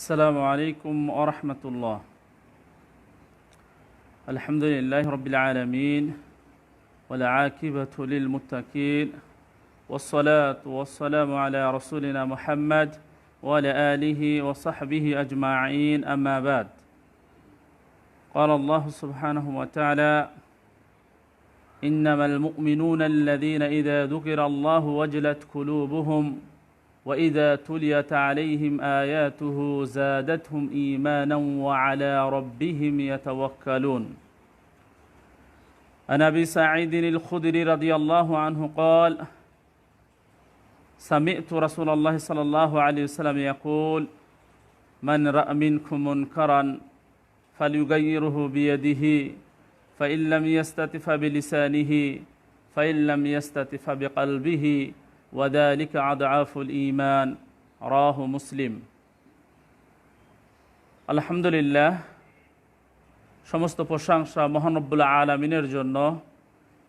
السلام عليكم ورحمة الله. الحمد لله رب العالمين والعاقبة للمتقين والصلاة والسلام على رسولنا محمد وعلى آله وصحبه أجمعين. أما بعد قال الله سبحانه وتعالى إنما المؤمنون الذين إذا ذكر الله وجلت قلوبهم وإذا تليت عليهم آياته زادتهم إيمانا وعلى ربهم يتوكلون. عن أبي سعيد الخدري رضي الله عنه قال سمعت رسول الله صلى الله عليه وسلم يقول من رأى منكم منكرا فليغيره بيده فإن لم يستطف بلسانه فإن لم يستطف بقلبه ওয়াদালিক আদাফুল ইমান রাহ মুসলিম আলহামদুলিল্লাহ, সমস্ত প্রশংসা মহানব্বুল্লা আলমিনের জন্য,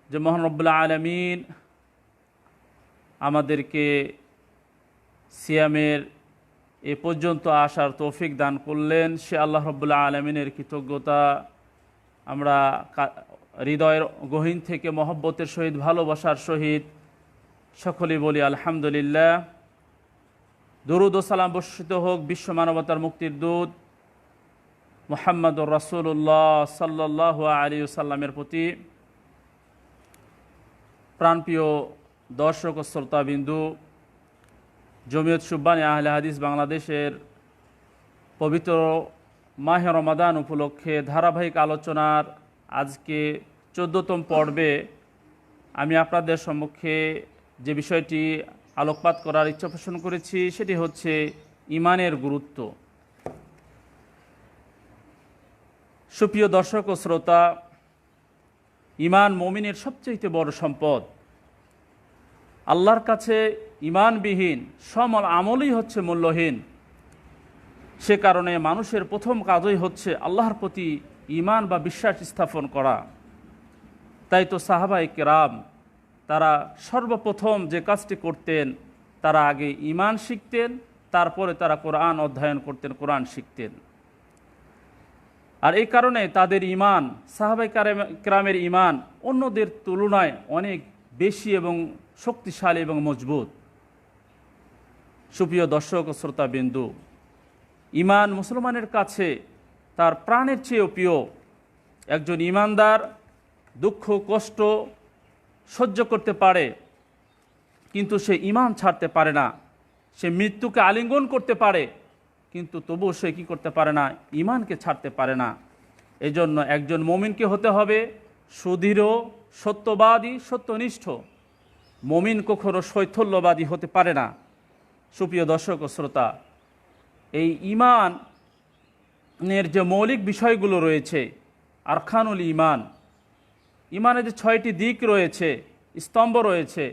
যে মহানব্বুল্লা আলমিন আমাদেরকে সিয়ামের এ পর্যন্ত আসার তৌফিক দান করলেন। সে আল্লাহ রব্বুল আলমিনের কৃতজ্ঞতা, আমরা হৃদয়ের গহীন থেকে মহব্বতের সহিত ভালোবাসার সহিত সকলেই বলি আলহামদুলিল্লাহ। দরুদ ও সালাম বর্ষিত হোক বিশ্ব মানবতার মুক্তির দূত মোহাম্মদুর রাসুল্লাহ সাল্লাহ আলী সাল্লামের প্রতি। প্রাণপ্রিয় দর্শক ও শ্রোতাবিন্দু, জমিয়ত সুব্বানী আহলে হাদিস বাংলাদেশের পবিত্র মাহে রমাদান উপলক্ষে ধারাবাহিক আলোচনার আজকে চোদ্দতম পর্বে আমি আপনাদের সম্মুখে যে বিষয়টি আলোকপাত করার ইচ্ছা পোষণ করেছি, সেটি হচ্ছে ইমানের গুরুত্ব। সুপ্রিয় দর্শক ও শ্রোতা, ইমান মমিনের সবচেয়ে বড় সম্পদ। আল্লাহর কাছে ইমানবিহীন, সমল আমলই হচ্ছে মূল্যহীন। সে কারণে মানুষের প্রথম কাজই হচ্ছে আল্লাহর প্রতি ইমান বা বিশ্বাস স্থাপন করা। তাই তো সাহাবাই কেরাম তারা সর্বপ্রথম যে কাজটি করতেন, তারা আগে ইমান শিখতেন, তারপরে তারা কোরআন অধ্যয়ন করতেন, কোরআন শিখতেন। আর এই কারণে তাদের ইমান সাহাবাই ক্রামের ইমান অন্যদের তুলনায় অনেক বেশি এবং শক্তিশালী এবং মজবুত। সুপ্রিয় দর্শক ও শ্রোতাবিন্দু ইমান মুসলমানের কাছে তার প্রাণের চেয়েও প্রিয় একজন ইমানদার দুঃখ, কষ্ট সহ্য করতে পারে, কিন্তু সে ইমান ছাড়তে পারে না। সে মৃত্যুকে আলিঙ্গন করতে পারে, কিন্তু তবুও সে কী করতে পারে না? ইমানকে ছাড়তে পারে না। এই জন্য একজন মমিনকে হতে হবে সুদৃঢ়, সত্যবাদী, সত্যনিষ্ঠ। মমিন কখনো শৈথল্যবাদী হতে পারে না। সুপ্রিয় দর্শক ও শ্রোতা, এই ইমানের যে মৌলিক বিষয়গুলো রয়েছে আরখানুল ইমান ইমানের যে ছয়টি দিক রয়েছে, স্তম্ভ রয়েছে,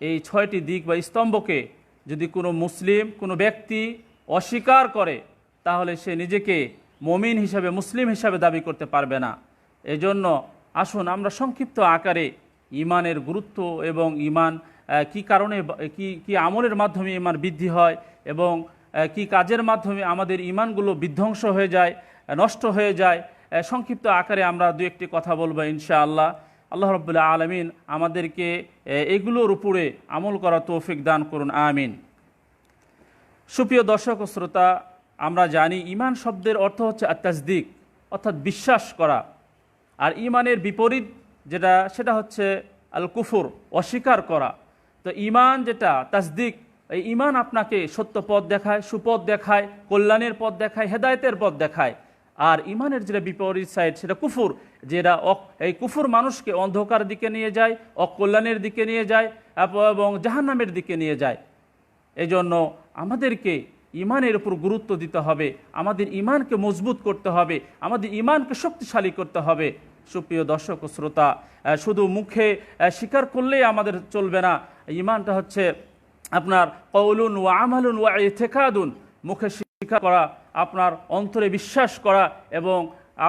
এই ছয়টি দিক বা স্তম্ভকে যদি কোনো মুসলিম, কোনো ব্যক্তি অস্বীকার করে, তাহলে সে নিজেকে মমিন হিসাবে, মুসলিম হিসাবে দাবি করতে পারবে না। এজন্য আসুন আমরা সংক্ষিপ্ত আকারে ইমানের গুরুত্ব এবং ইমান কি কারণে কি কি আমলের মাধ্যমে ইমান বৃদ্ধি হয় এবং কি কাজের মাধ্যমে আমাদের ইমানগুলো বিধ্বংস হয়ে যায়, নষ্ট হয়ে যায় সংক্ষিপ্ত আকারে আমরা দু একটি কথা বলব ইনশাআল্লাহ। আল্লাহ রব্বুল্লাহ আলমিন আমাদেরকে এগুলোর উপরে আমল করা তৌফিক দান করুন, আমিন। সুপ্রিয় দর্শক শ্রোতা, আমরা জানি ইমান শব্দের অর্থ হচ্ছে আত্মাজদিক অর্থাৎ বিশ্বাস করা। আর ইমানের বিপরীত যেটা, সেটা হচ্ছে আল কুফুর অস্বীকার করা। তো ইমান যেটা, তাসদিক, এই ইমান আপনাকে সত্য পথ দেখায়, সুপথ দেখায়, কল্যাণের পথ দেখায়, হেদায়তের পথ দেখায়। আর ইমানের যেটা বিপরীত সাইড সেটা কুফুর, যেটা এই কুফুর মানুষকে অন্ধকার দিকে নিয়ে যায়, অকল্যাণের দিকে নিয়ে যায় এবং জাহান্নামের দিকে নিয়ে যায়। এই জন্য আমাদেরকে ইমানের উপর গুরুত্ব দিতে হবে, আমাদের ইমানকে মজবুত করতে হবে, আমাদের ইমানকে শক্তিশালী করতে হবে। সুপ্রিয় দর্শক শ্রোতা শুধু মুখে স্বীকার করলেই আমাদের চলবে না। ইমানটা হচ্ছে আপনার কৌলুন ও আমালুন ও এথেকাদুন মুখে স্বীকার করা, আপনার অন্তরে বিশ্বাস করা এবং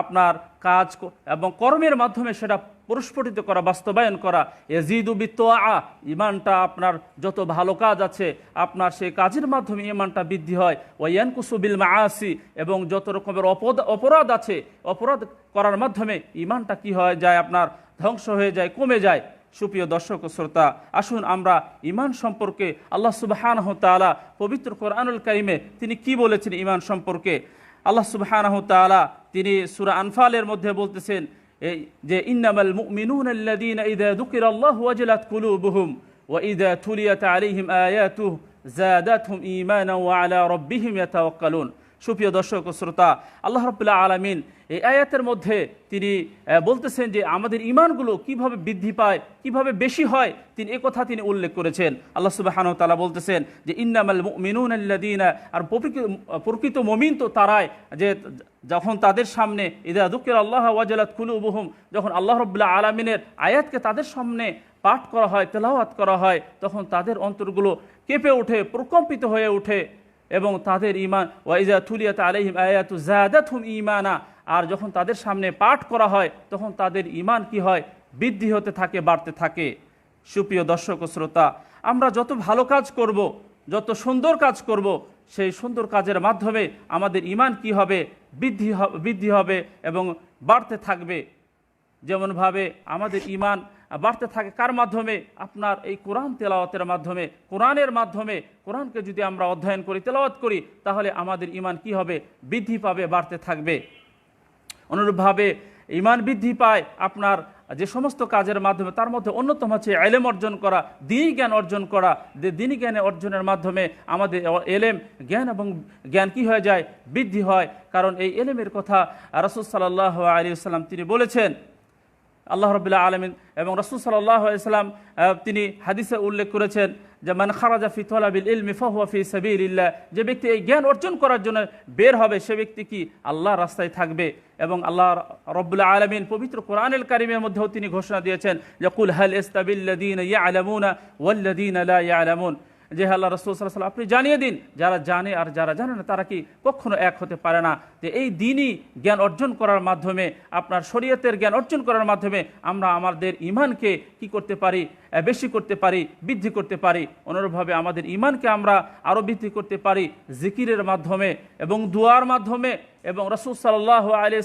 আপনার কাজ এবং কর্মের মাধ্যমে সেটা প্রস্ফুটিত করা, বাস্তবায়ন করা। এজিদু আ ইমানটা আপনার যত ভালো কাজ আছে, আপনার সেই কাজের মাধ্যমে ইমানটা বৃদ্ধি হয়। ওয়ান কুসুবিল মাআসি, এবং যত রকমের অপদ অপরাধ আছে, অপরাধ করার মাধ্যমে ইমানটা কি হয়? যায় আপনার ধ্বংস হয়ে যায়, কমে যায়। সুপ্রিয় দর্শক শ্রোতা, আসুন আমরা ইমান সম্পর্কে আল্লাহ সুবাহানহ তালা পবিত্র কোরআনুল কারিমে তিনি কি বলেছেন ইমান সম্পর্কে? আল্লাহ সুবাহানহ তালা তিনি সুরা আনফালের মধ্যে বলতেছেন, এই যে, ইন্নামাল আল্লাযীন ইযা যুকিরাল্লাহু ওয়াজিলাত কুলুবুহুম ওয়া রাব্বিহিম সুপ্রিয় দর্শক শ্রোতা, আল্লাহ রবুল্লাহ আলমিন এই আয়াতের মধ্যে তিনি বলতেছেন যে আমাদের ইমানগুলো কীভাবে বৃদ্ধি পায়, কীভাবে বেশি হয়, তিনি কথা তিনি উল্লেখ করেছেন। আল্লাহ সুবাহান তালা বলতেছেন যে, ইন্নামাল মিনুন আল্লাদিনা আর প্রকৃত- মমিন তো তারাই, যে যখন তাদের সামনে, ইদা দুঃখের আল্লাহ ওয়াজালাত কুলুবুহুম যখন আল্লাহ রবুল্লাহ আলমিনের আয়াতকে তাদের সামনে পাঠ করা হয়, তেলাওয়াত করা হয়, তখন তাদের অন্তরগুলো কেঁপে ওঠে, প্রকম্পিত হয়ে ওঠে এবং তাদের ইমান ওয়াইজা তুলিয়াত আলহিম আয়াতু জাদাতহুম ইমানা আর যখন তাদের সামনে পাঠ করা হয়, তখন তাদের ইমান কি হয়? বৃদ্ধি হতে থাকে, বাড়তে থাকে। সুপ্রিয় দর্শক শ্রোতা, আমরা যত ভালো কাজ করব, যত সুন্দর কাজ করব, সেই সুন্দর কাজের মাধ্যমে আমাদের ইমান কি হবে? বৃদ্ধি বৃদ্ধি হবে এবং বাড়তে থাকবে। যেমনভাবে আমাদের ইমান বাড়তে থাকে, কার মাধ্যমে? আপনার এই কোরআন তেলাওয়াতের মাধ্যমে, কোরআনের মাধ্যমে। কোরআনকে যদি আমরা অধ্যয়ন করি, তেলাওয়াত করি, তাহলে আমাদের ইমান কি হবে? বৃদ্ধি পাবে, বাড়তে থাকবে। অনুরূপভাবে ইমান বৃদ্ধি পায়, আপনার যে সমস্ত কাজের মাধ্যমে, তার মধ্যে অন্যতম হচ্ছে এলেম অর্জন করা দিনই জ্ঞান অর্জন করা। যে দিনই জ্ঞানে অর্জনের মাধ্যমে আমাদের এলেম, জ্ঞান এবং জ্ঞান কি হয়ে যায়? বৃদ্ধি হয়। কারণ এই এলেমের কথা রাসুল সাল্লাহ আলী তিনি বলেছেন, আল্লাহ রবুল্লাহ আলমিন এবং রসুল সাল্লাহ ইসলাম তিনি হাদিসে উল্লেখ করেছেন যে মান খারাজা ফি তলাবিল ইলমি ফাহুয়া ফি সাবিলিল্লাহ যে ব্যক্তি এই জ্ঞান অর্জন করার জন্য বের হবে, সে ব্যক্তি কি আল্লাহ রাস্তায় থাকবে? এবং আল্লাহ রব্বুল্লাহ আলমিন পবিত্র কোরআনুল কারিমের মধ্যেও তিনি ঘোষণা দিয়েছেন যে, কুল হাল ইস্তাবিল্লাদিন ইয়া আলামুনা ওয়াল্লাদিন লা ইয়ালামুন যে আল্লাহ রসুল সাল্লাহ আপনি জানিয়ে দিন, যারা জানে আর যারা জানে না, তারা কি কখনো এক হতে পারে না? যে এই দিনই জ্ঞান অর্জন করার মাধ্যমে, আপনার শরীয়তের জ্ঞান অর্জন করার মাধ্যমে আমরা আমাদের ইমানকে কি করতে পারি? বেশি করতে পারি, বৃদ্ধি করতে পারি। অনুরূপভাবে আমাদের ইমানকে আমরা আরও বৃদ্ধি করতে পারি জিকিরের মাধ্যমে এবং দুয়ার মাধ্যমে এবং রসুল সাল্লাহ আলি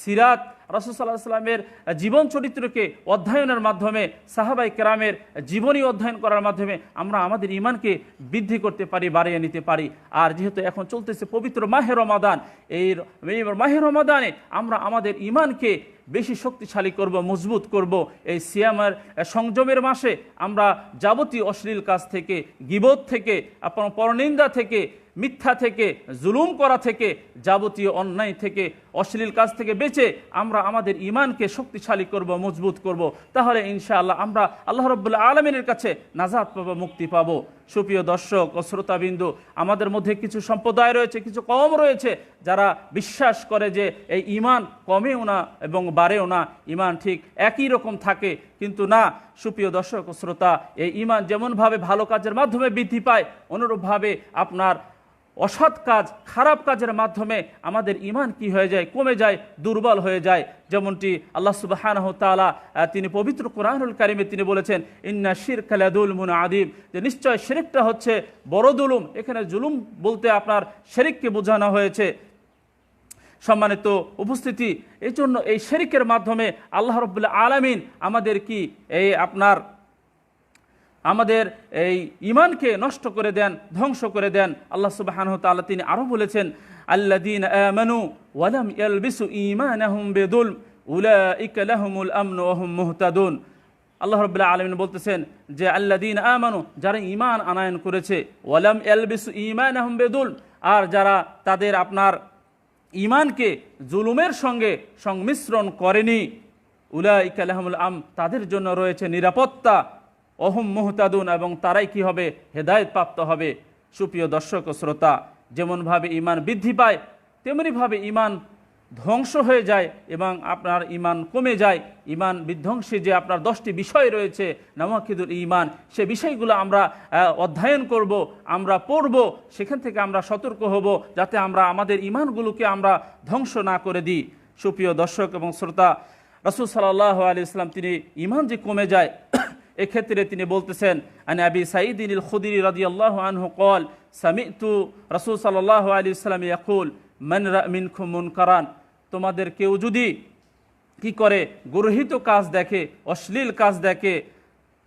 সিরাত, রসুল সাল্লাহ সাল্লামের জীবন চরিত্রকে অধ্যয়নের মাধ্যমে সাহাবাই কেরামের জীবনী অধ্যয়ন করার মাধ্যমে আমরা আমাদের ইমানকে বৃদ্ধি করতে পারি, বাড়িয়ে নিতে পারি। আর যেহেতু এখন চলতেছে পবিত্র মাহের রমাদান, এই মাহের মাহে রমাদানে আমরা আমাদের ইমানকে বেশি শক্তিশালী করব, মজবুত করব এই সিয়ামের সংযমের মাসে আমরা যাবতীয় অশ্লীল কাজ থেকে, গিবত থেকে, আপনার পরনিন্দা থেকে, মিথ্যা থেকে, জুলুম করা থেকে, যাবতীয় অন্যায় থেকে, অশ্লীল কাজ থেকে বেঁচে আমরা আমাদের ইমানকে শক্তিশালী করব, মজবুত করব। তাহলে ইনশাআল্লাহ আমরা আল্লাহ রব্বুল্লাহ আলমিনের কাছে নাজাদ পাবো, মুক্তি পাবো। সুপ্রিয় দর্শক ও শ্রোতাবিন্দু, আমাদের মধ্যে কিছু সম্প্রদায় রয়েছে, কিছু কম রয়েছে যারা বিশ্বাস করে যে এই ইমান কমেও না এবং বাড়েও না ইমান ঠিক একই রকম থাকে। কিন্তু না, সুপ্রিয় দর্শক শ্রোতা, এই ইমান যেমনভাবে ভালো কাজের মাধ্যমে বৃদ্ধি পায়, অনুরূপভাবে আপনার অসৎ কাজ, খারাপ কাজের মাধ্যমে আমাদের ইমান কি হয়ে যায়, কমে যায়, দুর্বল হয়ে যায়। যেমনটি আল্লাহ সুবাহানহ তালা তিনি পবিত্র কোরআনুল কারিমে তিনি বলেছেন, ইন্না শির খালাদুল মুন আদিম যে নিশ্চয় শেরিকটা হচ্ছে বড় দুলুম এখানে জুলুম বলতে আপনার শেরিককে বোঝানো হয়েছে। সম্মানিত উপস্থিতি। এই জন্য এই শেরিকের মাধ্যমে আল্লাহ রবুল্লাহ আলামিন আমাদের কি এই আপনার, আমাদের এই ইমানকে নষ্ট করে দেন, ধ্বংস করে দেন। আল্লাহ সুবাহানহ তাআলা তিনি আরও বলেছেন আল্লাদিন আমানু ওয়ালাম এল ইয়ালবিসু ঈমানাহুম বিদুল উলাইকা লাহুমুল আমনু ওয়া হুম মুহতাদুন। আল্লাহ রবুল্লাহ আলমিন বলতেছেন যে আল্লাদিন আমানু, যারা ইমান আনায়ন করেছে ওয়ালাম ইয়ালবিসু আহম বেদুল আর যারা তাদের আপনার ইমানকে জুলুমের সঙ্গে সংমিশ্রণ করেনি। উলাইকা লাহুমুল আম তাদের জন্য রয়েছে নিরাপত্তা। অহম মোহতাদুন এবং তারাই কি হবে? হেদায়ত প্রাপ্ত হবে। সুপ্রিয় দর্শক ও শ্রোতা, যেমনভাবে ইমান বৃদ্ধি পায়, তেমনিভাবে ইমান ধ্বংস হয়ে যায় এবং আপনার ইমান কমে যায়। ইমান বিধ্বংসী যে আপনার দশটি বিষয় রয়েছে, নামাকিদুল ইমান সে বিষয়গুলো আমরা অধ্যয়ন করব, আমরা পড়ব, সেখান থেকে আমরা সতর্ক হব যাতে আমরা আমাদের ইমানগুলোকে আমরা ধ্বংস না করে দিই। সুপ্রিয় দর্শক এবং শ্রোতা, রসুল সাল্লাহ আলি ইসলাম তিনি ইমান যে কমে যায়, এক্ষেত্রে তিনি বলতেছেন, আনি আবি সাইদিন ইল খুদির রাজি আল্লাহ আনহু কল সামিতু রসুল সাল্লাহ আলী ইসলাম ইয়াকুল, মান মিন খুমুন কারান তোমাদের কেউ যদি কি করে গরহিত কাজ দেখে, অশ্লীল কাজ দেখে,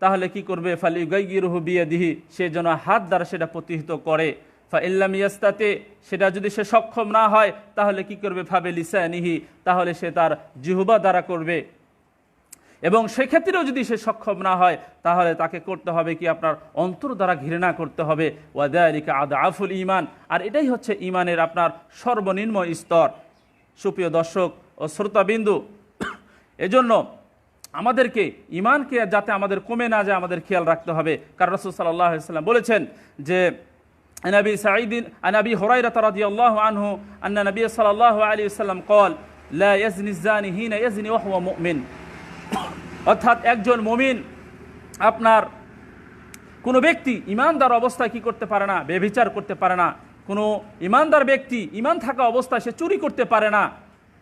তাহলে কি করবে? ফালি গাইগিরহু বিয়ে দিহি সে যেন হাত দ্বারা সেটা প্রতিহিত করে। ফা ইল্লাম ইয়াস্তাতে, সেটা যদি সে সক্ষম না হয়, তাহলে কি করবে? ফাবে লিসানিহি, তাহলে সে তার জিহুবা দ্বারা করবে। এবং সেক্ষেত্রেও যদি সে সক্ষম না হয়, তাহলে তাকে করতে হবে কি? আপনার অন্তর দ্বারা ঘৃণা করতে হবে। ওয়াদালিকা আদা আফুল ইমান। আর এটাই হচ্ছে ইমানের আপনার সর্বনিম্ন স্তর। সুপ্রিয় দর্শক ও শ্রোতাবিন্দু, এজন্য আমাদেরকে ইমানকে যাতে আমাদের কমে না যায় আমাদের খেয়াল রাখতে হবে। কারণ রসুল সাল্লাহ সাল্লাম বলেছেন যে নবী সাঈদিন নবী হরাইরা রাদি আল্লাহ আনহু, আন্না নবী সাল্লাহ আলী সাল্লাম কল লা হিনা ইয়াজনি অর্থাৎ একজন মমিন, আপনার কোনো ব্যক্তি ইমানদার অবস্থায় কি করতে পারে না, বেবিচার করতে পারে না। কোনো ইমানদার ব্যক্তি ইমান থাকা অবস্থায় সে চুরি করতে পারে না।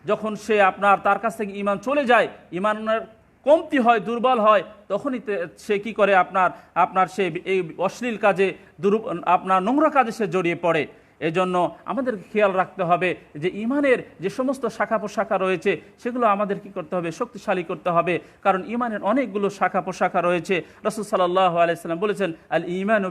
যখন সে আপনার, তার কাছ থেকে ইমান চলে যায়, ইমানের কমতি হয়, দুর্বল হয়, তখনই সে কি করে আপনার আপনার সে এই অশ্লীল কাজে দুর আপনার নোংরা কাজে সে জড়িয়ে পড়ে। এজন্য আমাদের খেয়াল রাখতে হবে যে ইমানের যে সমস্ত শাখা পোশাখা রয়েছে, সেগুলো আমাদের কি করতে হবে? শক্তিশালী করতে হবে। কারণ ইমানের অনেকগুলো শাখা পোশাখা রয়েছে। রসুল সাল্লাহ আলাইসাল্লাম বলেছেন আল ইমান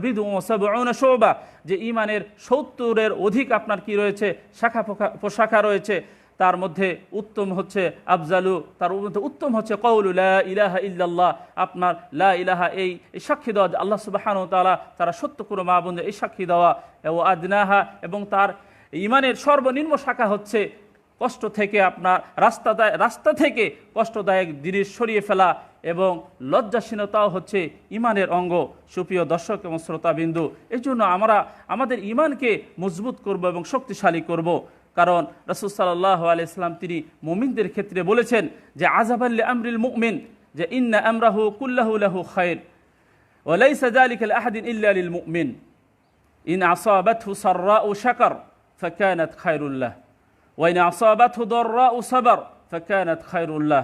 যে ইমানের সত্তরের অধিক আপনার কি রয়েছে? শাখা পোশাখা রয়েছে। তার মধ্যে উত্তম হচ্ছে আফজালু, তার মধ্যে উত্তম হচ্ছে কৌলু লা ইলাহা ইল্লাল্লাহ। আপনার লা ইলাহা এই এই সাক্ষী দেওয়া, আল্লাহ সুবাহান তালা তারা সত্য কোনো মা বন্ধু এই সাক্ষী দেওয়া ও আদনাহা, এবং তার ইমানের সর্বনিম্ন শাখা হচ্ছে কষ্ট থেকে আপনার রাস্তা রাস্তা থেকে কষ্টদায়ক জিনিস সরিয়ে ফেলা এবং লজ্জাসীনতাও হচ্ছে ইমানের অঙ্গ। সুপ্রিয় দর্শক এবং শ্রোতাবিন্দু এই জন্য আমরা আমাদের ইমানকে মজবুত করব এবং শক্তিশালী করব। কারণ রসুল সাল্লাহ আলাইসলাম তিনি মুমিনদের ক্ষেত্রে বলেছেন যে আজাবাল্লি আমরিল মুমিন যে, ইন্না আমরাহু কুল্লাহুল্লাহু খায়ের ওলাই সাজালিক আহাদিন ইল্লাল মুমিন ইন আসাবাতহু সাররা ও শাকর ফকায়নাত খায়রুল্লাহ ওয়াইন আসাবাতহু দররা ও সাবর ফকায়নাত খায়রুল্লাহ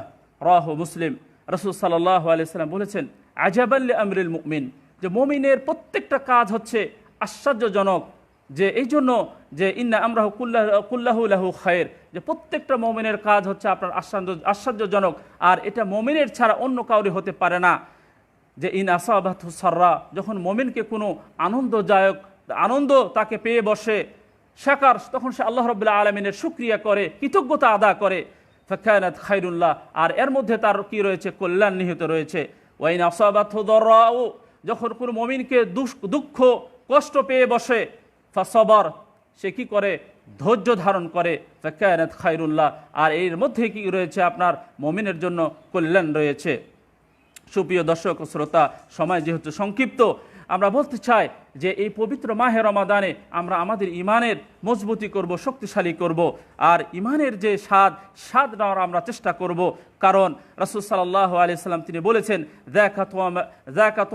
রাহ মুসলিম। রসুল সাল্লাহ আলিয়াল্লাম বলেছেন আজাবাল্লি আমরিল মুমিন যে, মমিনের প্রত্যেকটা কাজ হচ্ছে আশ্চর্যজনক যে এই জন্য যে ইন্না আমরা কুল্লাহ কুল্লাহু লাহু খায়ের যে প্রত্যেকটা মমিনের কাজ হচ্ছে আপনার আশ্চর্য, আশ্চর্যজনক। আর এটা মমিনের ছাড়া অন্য কাউরি হতে পারে না। যে ইন আসাবাত সাররা, যখন মমিনকে কোনো আনন্দদায়ক, আনন্দ তাকে পেয়ে বসে শাকার তখন সে আল্লাহ রবুল্লাহ আলমিনের সুক্রিয়া করে, কৃতজ্ঞতা আদা করে। ফকায়নাত খাইরুল্লাহ। আর এর মধ্যে তার কি রয়েছে? কল্যাণ নিহিত রয়েছে। ওয়াইন আসাবাত দর্রাও যখন কোনো মমিনকে দুঃখ, কষ্ট পেয়ে বসে ফাসবর, সে কি করে? ধৈর্য ধারণ করে। ফকায়নাত খায়রুল্লাহ। আর এর মধ্যে কি রয়েছে? আপনার মমিনের জন্য কল্যাণ রয়েছে। সুপ্রিয় দর্শক শ্রোতা, সময় যেহেতু সংক্ষিপ্ত আমরা বলতে চাই যে এই পবিত্র মাহে রমাদানে আমরা আমাদের ইমানের মজবুতি করব, শক্তিশালী করব। আর ইমানের যে স্বাদ স্বাদ নেওয়ার আমরা চেষ্টা করব। কারণ রসুল সাল্লাহ আলিয়াল্লাম তিনি বলেছেন জাকাত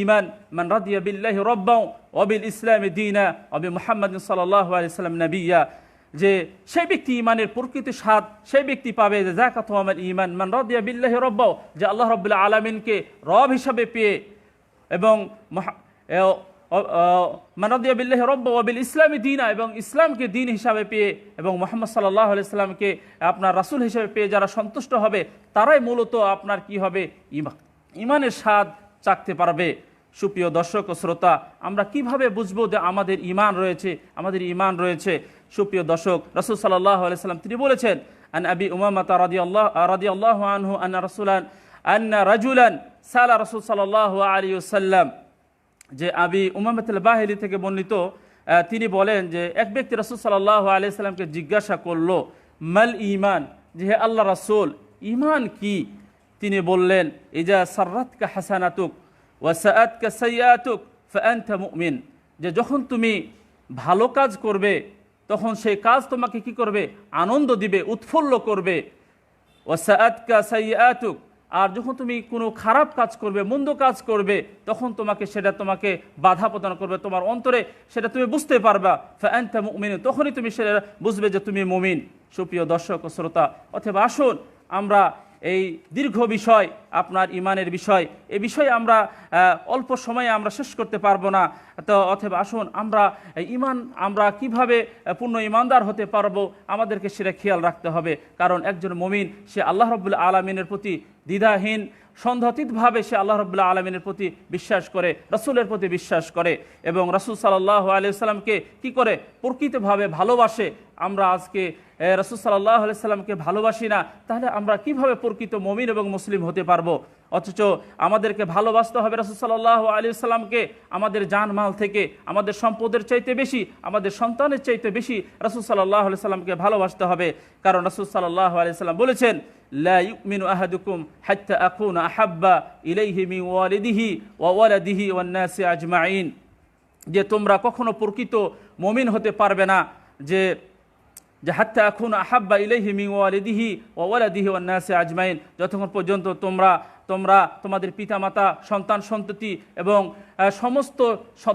ইমান মান রাদিয়া বিল্লাহ রব্বাউ অবিল ইসলাম দিনা অবি মোহাম্মদ সাল্লাহ আলিয়াল্লাম নবিয়া। যে সেই ব্যক্তি ইমানের প্রকৃতি স্বাদ, সেই ব্যক্তি পাবে যে জাকাত ইমান মান রদিয়া বিল্লাহ রব্বাও যে আল্লাহ রব্বুল্লাহ আলমিনকে রব হিসাবে পেয়ে এবং মহা- এ, অ- অ- মান রদিয়া বিল্লাহ রব্ব ওবিল ইসলামী দিনা এবং ইসলামকে দিন হিসাবে পেয়ে এবং মোহাম্মদ সাল্লাহ আলাইসাল্লামকে আপনার রাসূল হিসাবে পেয়ে যারা সন্তুষ্ট হবে তারাই মূলত আপনার কি হবে? ইমা ইমানের স্বাদ চাকতে পারবে। সুপ্রিয় দর্শক ও শ্রোতা আমরা কীভাবে বুঝব যে আমাদের ইমান রয়েছে? আমাদের ইমান রয়েছে। সুপ্রিয় দর্শক রসুল সাল্লাহ আলাইসাল্লাম তিনি বলেছেন আন আবি উমামাতা রাদি আল্লাহ রাদি আল্লাহ আনহু আন্না রসুলান আন্না রাজুলান সালা রসুল সাল্লাহ আলী সাল্লাম যে আবি উমামতুল বাহিলি থেকে বর্ণিত তিনি বলেন যে এক ব্যক্তি রসুল সাল্লাহ আলিয়া সাল্লামকে জিজ্ঞাসা করল, মাল ইমান যে হে আল্লাহ রসুল ইমান কি? তিনি বললেন, ইজা সার্রাতকা হাসানাতুক ওয়াসাআতকা সাইয়াতুক ফাআনতা মুমিন। যে যখন তুমি ভালো কাজ করবে, তখন সেই কাজ তোমাকে কি করবে? আনন্দ দিবে, উৎফুল্ল করবে। ওয়াসাআতকা সাইয়াতুক আর যখন তুমি কোনো খারাপ কাজ করবে, মন্দ কাজ করবে, তখন তোমাকে সেটা তোমাকে বাধা প্রদান করবে, তোমার অন্তরে সেটা তুমি বুঝতে পারবা। ফ্যান্তা মুমিন তখনই তুমি সেটা বুঝবে যে তুমি মুমিন। সুপ্রিয় দর্শক শ্রোতা, অথবা আসুন আমরা এই দীর্ঘ বিষয়, আপনার ইমানের বিষয়, এ বিষয়ে আমরা অল্প সময়ে আমরা শেষ করতে পারব না। তো অথবা আসুন আমরা ইমান আমরা কীভাবে পূর্ণ ইমানদার হতে পারব, আমাদেরকে সেটা খেয়াল রাখতে হবে। কারণ একজন মমিন, সে আল্লাহ রবুল্লা আলমিনের প্রতি দ্বিধাহীন সন্ধাতীতভাবে সে আল্লাহ রবুল্লাহ আলমিনের প্রতি বিশ্বাস করে, রসুলের প্রতি বিশ্বাস করে এবং রসুল সাল্লাহ আলিয়াল্লামকে কী করে? প্রকৃতভাবে ভালোবাসে। আমরা আজকে রসুল সাল্লাহ আলিয়া সাল্লামকে ভালোবাসি না, তাহলে আমরা কীভাবে প্রকৃত মমিন এবং মুসলিম হতে পারব? অথচ আমাদেরকে ভালোবাসতে হবে রাসুসাল্লাহ আলী সাল্লামকে আমাদের জানমাল থেকে, আমাদের সম্পদের চাইতে বেশি, আমাদের সন্তানের চাইতে বেশি রাসুল সাল্লাহ আলি সাল্লামকে ভালোবাসতে হবে। কারণ রাসুল সাল্লাহ আলি সাল্লাম বলেছেন আহাদুকুম আজমাইন। যে তোমরা কখনো প্রকৃত মমিন হতে পারবে না, যে যে হাত্তা এখন আহাব্বা ইলাইহিমি ওয়ালিদিহি ওয়ালাদিহি ওয়ান্নাসি আজমাইন। যতক্ষণ পর্যন্ত তোমরা তোমরা তোমাদের পিতামাতা, সন্তান, সন্ততি এবং সমস্ত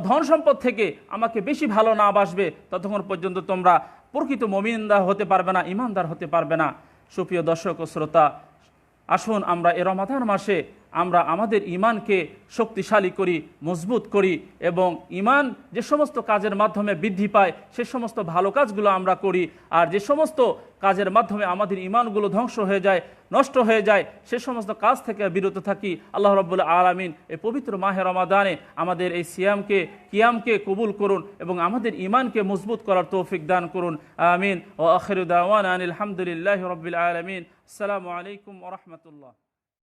ধন সম্পদ থেকে আমাকে বেশি ভালো না বাসবে ততক্ষণ পর্যন্ত তোমরা প্রকৃত মমিনদা হতে পারবে না, ইমানদার হতে পারবে না। সুপ্রিয় দর্শক ও শ্রোতা, আসুন আমরা এ রমাদান মাসে আমরা আমাদের ইমানকে শক্তিশালী করি, মজবুত করি এবং ইমান যে সমস্ত কাজের মাধ্যমে বৃদ্ধি পায়, সে সমস্ত ভালো কাজগুলো আমরা করি। আর যে সমস্ত কাজের মাধ্যমে আমাদের ইমানগুলো ধ্বংস হয়ে যায়, নষ্ট হয়ে যায়, সে সমস্ত কাজ থেকে বিরত থাকি। আল্লাহ রব্বুল্লা আলমিন এই পবিত্র মাহে রমাদানে আমাদের এই সিয়ামকে, কিয়ামকে কবুল করুন এবং আমাদের ইমানকে মজবুত করার তৌফিক দান করুন। আমিন। ও আখিরুদ্দাওয়ান আনিল আলহামদুলিল্লাহ রবিল আলমিন। আসসালামু আলাইকুম ওরহমতুল্লাহ